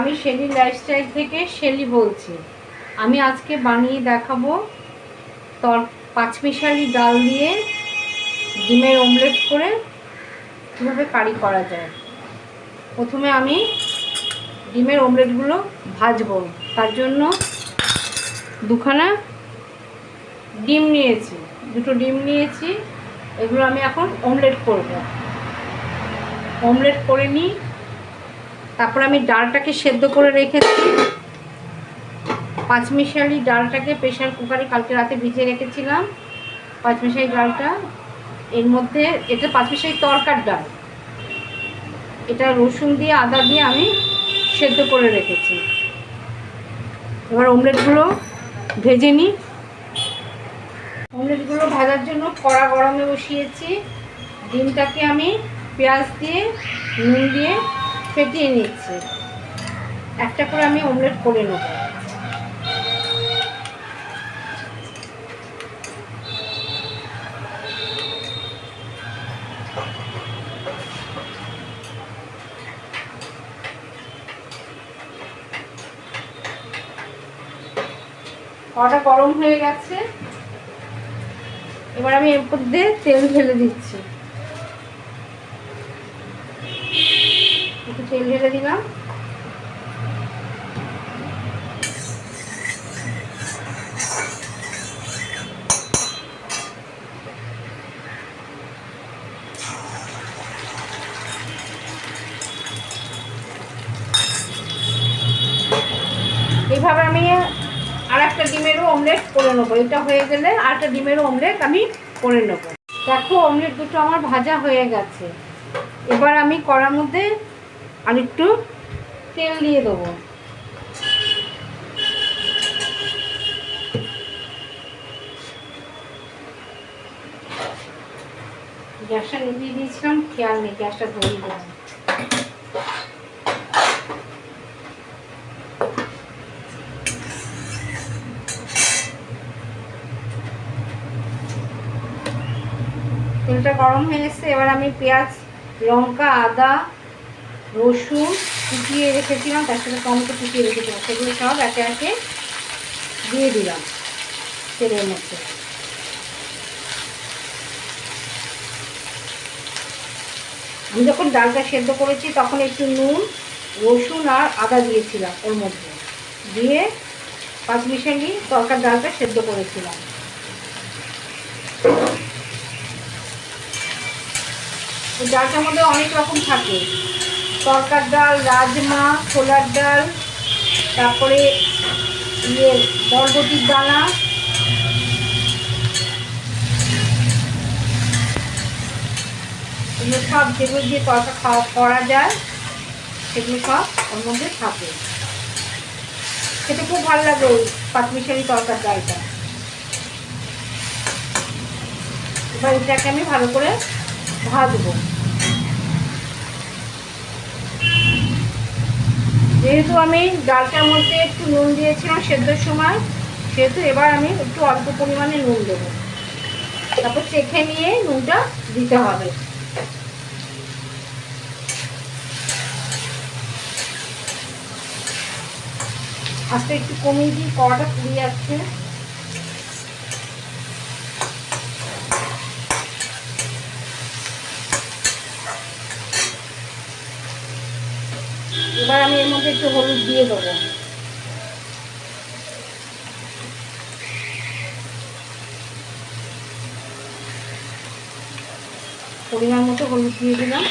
আমি Shelley lifestyle থেকে Shelley বলছি। আমি আজকে বানিয়ে দেখাবো তর পাঁচমিশালি ডাল দিয়ে ডিমের অমলেট করে কীভাবে কারি করা যায়। প্রথমে আমি ডিমের অমলেটগুলো ভাজবো। তার জন্য দুখানা ডিম নিয়েছি। দুটো ডিম নিয়েছি। এগুলো আমি এখন অমলেট করব। অমলেট করে নিই। তারপর আমি ডালটাকে সেদ্ধ করে রেখেছি। পাঁচমিশালি ডালটাকে প্রেশার কুকারে কালকে রাতে ভিজিয়ে রেখেছিলাম, পাঁচমিশালি ডালটা। এর মধ্যে এটা পাঁচমিশালি তরকার ডাল। এটা রসুন দিয়ে, আদা দিয়ে আমি সেদ্ধ করে রেখেছি। এবার অমলেটগুলো ভেজে নিই অমলেটগুলো ভাজার জন্য কড়া গরমে বসিয়েছি। ডিমটাকে আমি পেঁয়াজ দিয়ে, নুন দিয়ে ফেটিয়ে নিচ্ছি। একটা করে আমি অমলেট করে নেব। কড়া গরম হয়ে গেছে। এবার আমি এর মধ্যে তেল ঢেলে দিচ্ছি। একটু তেল ঢেলে দিলাম। এইভাবে আমি আর একটা ডিমেরও অমলেট করে নেব। এটা হয়ে গেলে আর একটা ডিমেরও অমলেট আমি করে নেব। দেখো অমলেট দুটো আমার ভাজা হয়ে গেছে। এবার আমি কড়ার মধ্যে আর একটু তেল দিয়ে দেবো। গ্যাসটা নিভিয়ে দিয়েছিলাম, খেয়াল নেই, গ্যাসটা ধরিয়ে দিলাম। তেলটা গরম হয়ে এসছে এবার আমি পেঁয়াজ, লঙ্কা, আদা রসুন কুচিয়ে রেখেছিলাম, তার সাথে টমেটো কুচিয়ে রেখেছিলাম। সেগুলো সব একে একে দিয়ে দিলাম তেলের মধ্যে। আমি যখন ডালটা সেদ্ধ করেছি, তখন একটু নুন, রসুন আর আদা দিয়েছিলাম ওর মধ্যে। দিয়ে পাঁচ মিশালি তরকার ডালটা সেদ্ধ করেছিলাম। ডালটার মধ্যে অনেক রকম থাকে। তরকার ডাল, রাজমা, ছোলার ডাল, তারপরে ইয়ে বরবটির দানা। এগুলো সব যেগুলো দিয়ে তরকা খাওয়া করা যায়, সেগুলো সব ওর মধ্যে থাকে। খেতে খুব ভালো লাগে ওই পাঁচমিশালি তরকার ডালটা। এবার এটাকে আমি ভালো করে ভাজবো। যেহেতু আমি ডালটার মধ্যে একটু নুন দিয়েছিলাম সেদ্ধর সময়, সেহেতু এবার আমি একটু অল্প পরিমাণে নুন দেবো। তারপর চেখে নিয়ে নুনটা দিতে হবে। আস্তে একটু কমিয়ে দিই কড়াটা পুড়ে যাচ্ছে। এবার আমি এর মধ্যে একটু হলুদ দিয়ে দেবো। পরিমাণ মতো হলুদ দিয়ে দিলাম।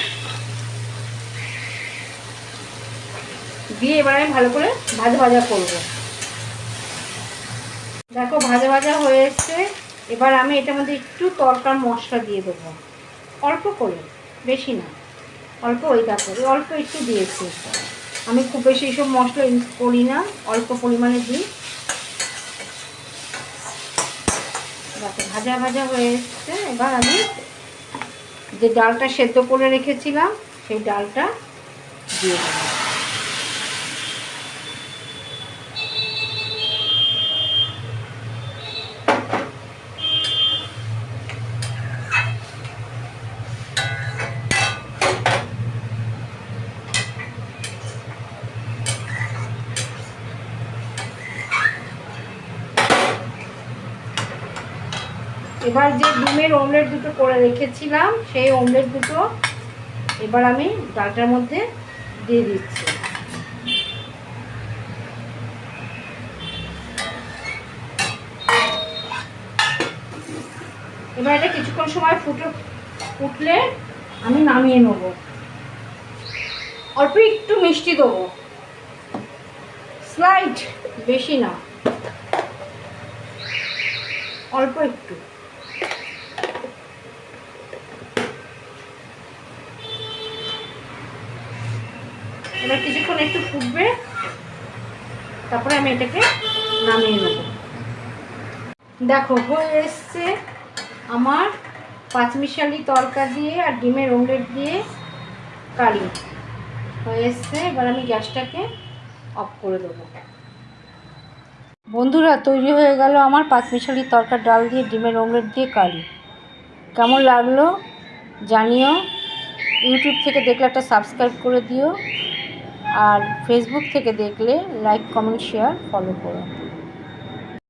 দিয়ে এবার আমি ভালো করে ভাজা ভাজা করব। দেখো, ভাজা ভাজা হয়ে এসছে। এবার আমি এটার মধ্যে একটু তরকার মশলা দিয়ে দেবো। অল্প করে, বেশি না। অল্প ওই এই অল্প একটু দিয়েছি। আমি খুব বেশি এইসব মশলা ইউজ করি না, অল্প পরিমাণে দিই। যাতে ভাজা ভাজা হয়ে এসছে। এবার আমি যে ডালটা সেদ্ধ করে রেখেছিলাম, সেই ডালটা দিয়ে দেবো। এবার যে ডিমের অমলেট দুটো করে রেখেছিলাম, সেই অমলেট দুটো এবার আমি ডালটার মধ্যে দিয়ে দিচ্ছি। এবার এটা কিছুক্ষণ সময় ফুটে, ফুটলে আমি নামিয়ে নেব। অল্প একটু মিষ্টি দেবো। স্লাইড বেশি না। অল্প একটু। এবার কিছুক্ষণ একটু ফুটবে। তারপরে আমি এটাকে নামিয়ে নেব। দেখো, হয়ে এসছে আমার পাঁচমিশালি তরকা দিয়ে আর ডিমের অমলেট দিয়ে কারি। হয়ে এসছে, এবার আমি গ্যাসটাকে অফ করে দেবো। বন্ধুরা, তৈরি হয়ে গেল আমার পাঁচমিশালি তরকা ডাল দিয়ে, ডিমের অমলেট দিয়ে কারি। কেমন লাগল জানিও। ইউটিউব থেকে দেখলে একটা সাবস্ক্রাইব করে দিও। আর ফেসবুক থেকে দেখলে লাইক কমেন্ট শেয়ার ফলো করো।